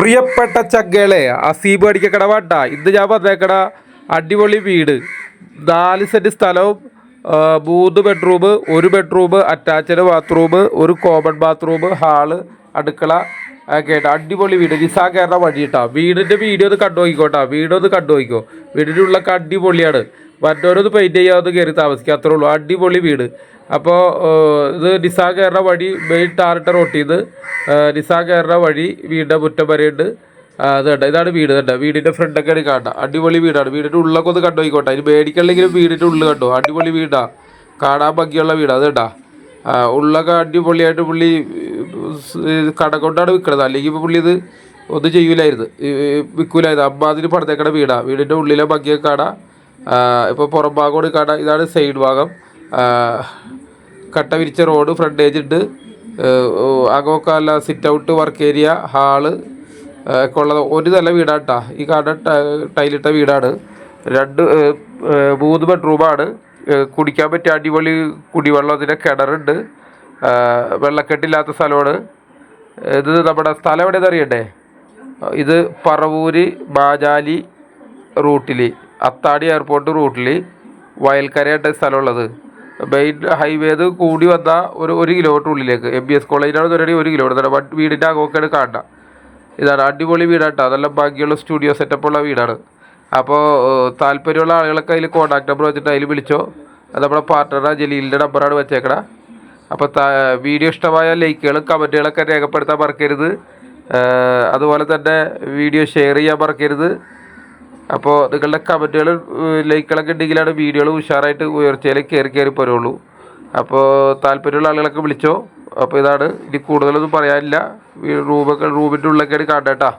പ്രിയപ്പെട്ട ചഗ്ഗകളെ അസീബ് അടിക്ക വാട്ട. ഇത് ഞാൻ പറഞ്ഞേക്കട അടിപൊളി വീട്. നാല് സെന്റ് സ്ഥലവും മൂന്ന് ബെഡ്റൂം ഒരു ബെഡ്റൂം അറ്റാച്ച്ഡ് ബാത്റൂം ഒരു കോമൺ ബാത്റൂം ഹാൾ അടുക്കള ഒക്കെ ആയിട്ട് അടിപൊളി വീട്. നിസാ കയറുന്ന വഴി വീടിന്റെ വീഡിയോ ഒന്ന് കണ്ടു നോക്കിക്കോട്ടാ. വീഡിയോ ഒന്ന് കണ്ടു നോക്കിക്കോ. വീടിന്റെ ഉള്ളൊക്കെ അടിപൊളിയാണ്. മറ്റോരൊന്ന് പെയിന്റ് ചെയ്യാതെ കയറി താമസിക്കുക അത്രേ ഉള്ളൂ. അടിപൊളി വീട്. അപ്പോൾ ഇത് നിസാ കയറുന്ന വഴി മെയിൻ ടാറിട്ട റോട്ടിൽ നിന്ന് നിസാ കയറുന്ന വഴി വീടിന്റെ മുറ്റം വരെയുണ്ട് കണ്ട? ഇതാണ് വീട് കണ്ട? വീടിന്റെ ഫ്രണ്ടൊക്കെയാണ് കാണുക അടിപൊളി വീടാണ്. വീടിന്റെ ഉള്ളൊക്കെ ഒന്ന് കണ്ടു നോക്കിക്കോട്ടെ അതിന് മേടിക്കണമെങ്കിലും വീടിന്റെ ഉള്ളിൽ കണ്ടോ? അടിപൊളി വീടാണ് കാണാൻ ഭംഗിയുള്ള വീടാ. അത് കണ്ടാ? ആ, ഉള്ളൊക്കെ അടിപൊളിയായിട്ട് പുള്ളി കട കൊണ്ടാണ് വിൽക്കണത്. അല്ലെങ്കിൽ ഇപ്പോൾ പുള്ളി ഇത് ഒന്നും ചെയ്യൂലായിരുന്നു. വിൽക്കൂലായിരുന്നു. അമ്മ അതിന് പടത്തേക്കണ വീടാ. വീടിന്റെ ഉള്ളിലെ ഭംഗിയൊക്കെ കാണാം. ഇപ്പോൾ പുറം ഭാഗം കട ഇതാണ് സൈഡ് ഭാഗം. കട്ട വിരിച്ച റോഡ് ഫ്രണ്ട് ഏജ് ഉണ്ട് അകമൊക്കെ നല്ല sit out work area hall ഒക്കെ ഉള്ളത്. ഒരു നല്ല വീടാണ് കേട്ടോ ഈ കട ടൈലിട്ട വീടാണ്. രണ്ട് മൂന്ന് ബെഡ്റൂമാണ് കുടിക്കാൻ പറ്റിയ അടിപൊളി കുടിവെള്ളത്തിന്റെ കിണറുണ്ട്. വെള്ളക്കെട്ടില്ലാത്ത സ്ഥലമാണ്. ഇത് നമ്മുടെ സ്ഥലം എവിടെയെന്ന് അറിയണ്ടേ? ഇത് പറവൂര് ബാജാലി റൂട്ടിൽ അത്താടി എയർപോർട്ട് റൂട്ടിൽ വയൽക്കരയായിട്ട് സ്ഥലമുള്ളത്. മെയിൻ ഹൈവേത് കൂടി വന്ന ഒരു ഒരു കിലോമീറ്റർ ഉള്ളിലേക്ക്. എം ബി എസ് കോളേജിനാണ് തുടങ്ങി ഒരു കിലോമീറ്റർ തന്നെ വീടിന്റെ അകമൊക്കെയാണ് കാണണ്ട. ഇതാണ് അടിപൊളി വീടാട്ടോ. അതെല്ലാം ബാക്കിയുള്ള സ്റ്റുഡിയോ സെറ്റപ്പുള്ള വീടാണ്. അപ്പോൾ താല്പര്യമുള്ള ആളുകളൊക്കെ അതിൽ കോൺടാക്ട് നമ്പർ വെച്ചിട്ട് അതിൽ വിളിച്ചോ. അത് നമ്മുടെ പാർട്ട്ണറാണ് ജലീലിന്റെ നമ്പറാണ് വെച്ചേക്കണ. അപ്പോൾ വീഡിയോ ഇഷ്ടമായ ലൈക്കുകളും കമന്റുകളൊക്കെ രേഖപ്പെടുത്താൻ മറക്കരുത്. അതുപോലെ തന്നെ വീഡിയോ ഷെയർ ചെയ്യാൻ മറക്കരുത്. അപ്പോൾ നിങ്ങളുടെ കമന്റുകൾ ലൈക്കുകളൊക്കെ ഉണ്ടെങ്കിലാണ് വീഡിയോകൾ ഉഷാറായിട്ട് ഉയർച്ചയിലേക്ക് കയറി കയറി പോരുള്ളൂ അപ്പോൾ താല്പര്യമുള്ള ആളുകളൊക്കെ വിളിച്ചോ. അപ്പോൾ ഇതാണ്. ഇനി കൂടുതലൊന്നും പറയാനില്ല. റൂമൊക്കെ റൂമിന്റെ ഉള്ളിലൊക്കെയാണ് കാണേട്ടാ